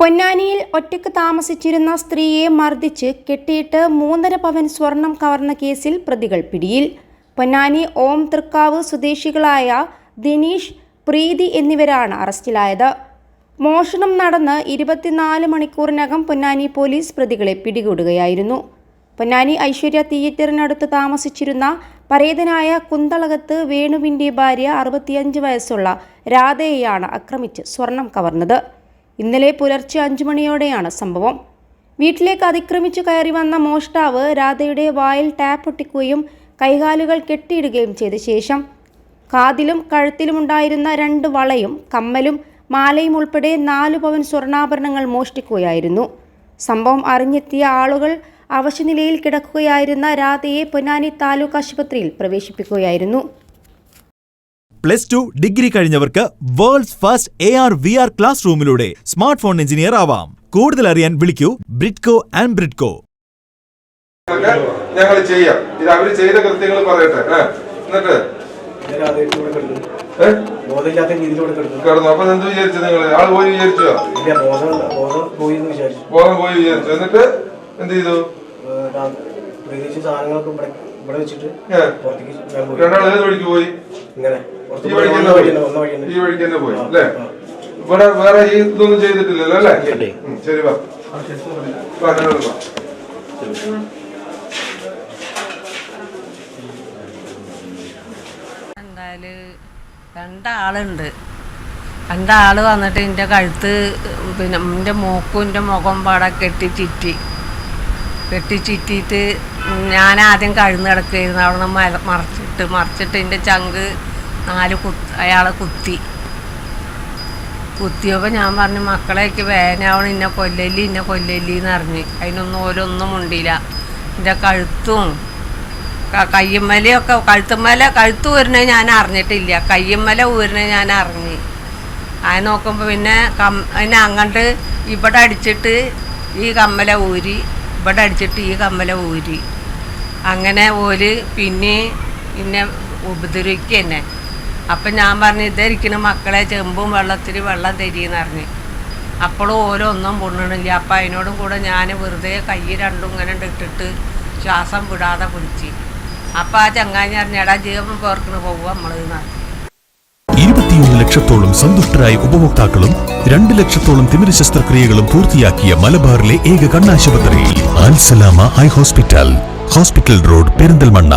പൊന്നാനിയിൽ ഒറ്റയ്ക്ക് താമസിച്ചിരുന്ന സ്ത്രീയെ മർദ്ദിച്ച് കെട്ടിയിട്ട് മൂന്നര പവൻ സ്വർണം കവർന്ന കേസിൽ പ്രതികൾ പിടിയിൽ. പൊന്നാനി ഓം തൃക്കാവ് സ്വദേശികളായ ദിനീഷ് പ്രീതി എന്നിവരാണ് അറസ്റ്റിലായത്. മോഷണം നടന്ന് ഇരുപത്തിനാല് മണിക്കൂറിനകം പൊന്നാനി പോലീസ് പ്രതികളെ പിടികൂടുകയായിരുന്നു. പൊന്നാനി ഐശ്വര്യ തിയേറ്ററിനടുത്ത് താമസിച്ചിരുന്ന പരേതനായ കുന്തളകത്ത് വേണുവിന്റെ ഭാര്യ അറുപത്തിയഞ്ച് വയസ്സുള്ള രാധയെയാണ് ആക്രമിച്ച് സ്വർണം കവർന്നത്. ഇന്നലെ പുലർച്ചെ അഞ്ചു മണിയോടെയാണ് സംഭവം. വീട്ടിലേക്ക് അതിക്രമിച്ചു കയറി വന്ന മോഷ്ടാവ് രാധയുടെ വായിൽ ടാപ്പ് ഒട്ടിക്കുകയും കൈകാലുകൾ കെട്ടിയിടുകയും ചെയ്ത ശേഷം കാതിലും കഴുത്തിലുമുണ്ടായിരുന്ന രണ്ട് വളയും കമ്മലും മാലയും ഉൾപ്പെടെ നാലു പവൻ സ്വർണാഭരണങ്ങൾ മോഷ്ടിക്കുകയായിരുന്നു. സംഭവം അറിഞ്ഞെത്തിയ ആളുകൾ അവശനിലയിൽ കിടക്കുകയായിരുന്ന രാധയെ പൊന്നാനി താലൂക്ക് ആശുപത്രിയിൽ പ്രവേശിപ്പിക്കുകയായിരുന്നു. Plus two degree കഴിഞ്ഞവർക്ക് world's first A R V R class റൂമിലൂടെ smart phone engineer ആവാം. കൂടുതൽ അറിയാൻ വിളിക്കൂ ബ്രിഡ്കോ ആൻഡ് ബ്രിഡ്കോ. ഞങ്ങൾ ചെയ്യാം. ഇത് അവർ ചെയ്ത കൃത്യങ്ങൾ പറയട്ടെ. എന്നിട്ട്? കിടന്നു. അപ്പൊ എന്ത് വിചാരിച്ചു നിങ്ങൾ ആൾ പോയി വിചാരിച്ചോ? ഇല്ല ബോധം പോയി എന്ന് വിചാരിച്ചു. ബോധം പോയി വിചാരിച്ചു എന്നിട്ട് എന്ത് ചെയ്തു? സാധനങ്ങളൊക്കെ ഇവിടെ വെച്ചിട്ട് ഏ, ഞാൻ പോയി. രണ്ടാൾ ഏത് വഴിക്ക് പോയി? ഇങ്ങനെ. ഈ വഴിക്ക് തന്നെ പോയി. ഈ വഴിക്ക് തന്നെ പോയി. അല്ലേ? ഇവിടെ വേറെ ഈ ഇതൊന്നും ചെയ്തിട്ടില്ലല്ലോ അല്ലേ? ഉം, ശരി വാ. വാ, ഞങ്ങൾ വാ. എന്തായാൽ രണ്ടാളുണ്ട്. രണ്ടാൾ വന്നിട്ട് എന്റെ കഴുത്ത് പിന്നെ എന്റെ മൂക്കും എന്റെ മുഖം പാടെ കെട്ടി ചിറ്റി. കെട്ടി ചിറ്റിയിട്ട് ഞാൻ ആദ്യം കഴുന്ന് കിടക്കുകയായിരുന്നു അവിടെ നിന്ന് മറച്ചിട്ട് മറച്ചിട്ട് മറിച്ചിട്ട് എന്റെ ചങ്ക് നാല് കുത്ത് അയാളെ കുത്തി. കുത്തിയപ്പോൾ ഞാൻ പറഞ്ഞു മക്കളേക്ക് വേനാവണം ഇന്ന കൊല്ലല്ലി ഇന്ന കൊല്ലല്ലി എന്ന് അറിഞ്ഞ് അതിനൊന്നും ഓരോന്നും ഉണ്ടില്ല എന്റെ കഴുത്തും കയ്യമ്മലയൊക്കെ കഴുത്തുമ്മല കഴുത്ത് ഊരിനെ ഞാൻ അറിഞ്ഞിട്ടില്ല. കയ്യമ്മല ഊരിനെ ഞാൻ അറിഞ്ഞു. അത് നോക്കുമ്പോൾ പിന്നെ കം അതിനെ അങ്ങോട്ട് ഇവിടെ അടിച്ചിട്ട് ഈ കമ്മല ഊരി ഇവിടെ അടിച്ചിട്ട് ഈ കമ്മല ഊരി. അങ്ങനെ ഓൽ പിന്നെ പിന്നെ ഉപദ്രവിക്കുക തന്നെ അപ്പം ഞാൻ പറഞ്ഞു ഇതായിരിക്കണം മക്കളെ ചെമ്പും വെള്ളത്തിൽ വെള്ളം തരിയെന്ന് പറഞ്ഞ്. അപ്പോഴും ഓരോന്നും പൊണ്ണണില്ല അപ്പം അതിനോടും കൂടെ ഞാൻ വെറുതെ കൈ രണ്ടും ഇങ്ങനെ ഇട്ടിട്ട് ശ്വാസം വിടാതെ പിടിച്ച് അപ്പം ആ ചങ്ങാഞ്ഞി പറഞ്ഞു ജീവം ജീവൻ പേർക്കിന് പോവുക നമ്മൾ ലക്ഷത്തോളം സന്തുഷ്ടരായ ഉപഭോക്താക്കളും രണ്ട് ലക്ഷത്തോളം തിമിര ശസ്ത്രക്രിയകളും പൂർത്തിയാക്കിയ മലബാറിലെ ഏക കണ്ണാശുപത്രി Alsalama eye hospital. Hospital road Perinthalmanna.